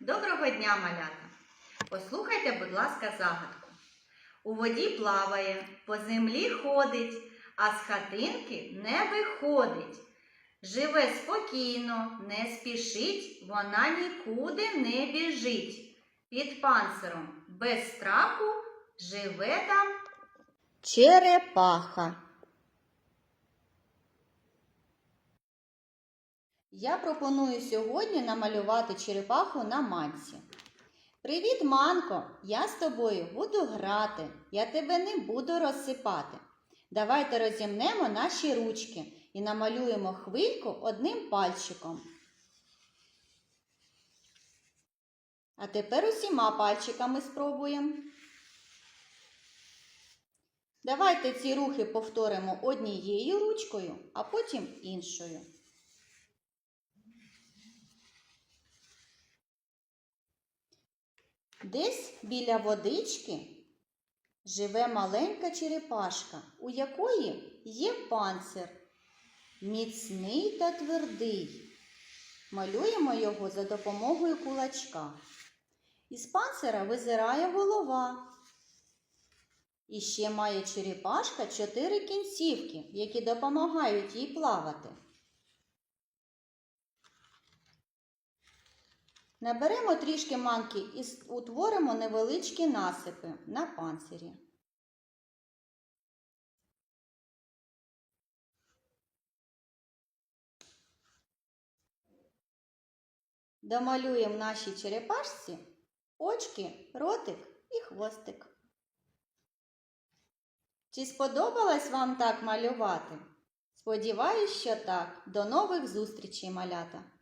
Доброго дня, малята! Послухайте, будь ласка, загадку. У воді плаває, по землі ходить, а з хатинки не виходить. Живе спокійно, не спішить, вона нікуди не біжить. Під панциром без страху живе там черепаха. Я пропоную сьогодні намалювати черепаху на манці. Привіт, манко! Я з тобою буду грати. Я тебе не буду розсипати. Давайте розімнемо наші ручки і намалюємо хвильку одним пальчиком. А тепер усіма пальчиками спробуємо. Давайте ці рухи повторимо однією ручкою, а потім іншою. Десь біля водички живе маленька черепашка, у якої є панцир, міцний та твердий. Малюємо його за допомогою кулачка. Із панцира визирає голова. І ще має черепашка чотири кінцівки, які допомагають їй плавати. Наберемо трішки манки і утворимо невеличкі насипи на панцирі. Домалюємо нашій черепашці очки, ротик і хвостик. Чи сподобалось вам так малювати? Сподіваюсь, що так. До нових зустрічей, малята!